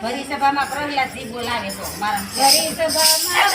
ભરી સભામાં પ્રહલાદજી બોલાવે તો. મારા ભરી સભામાં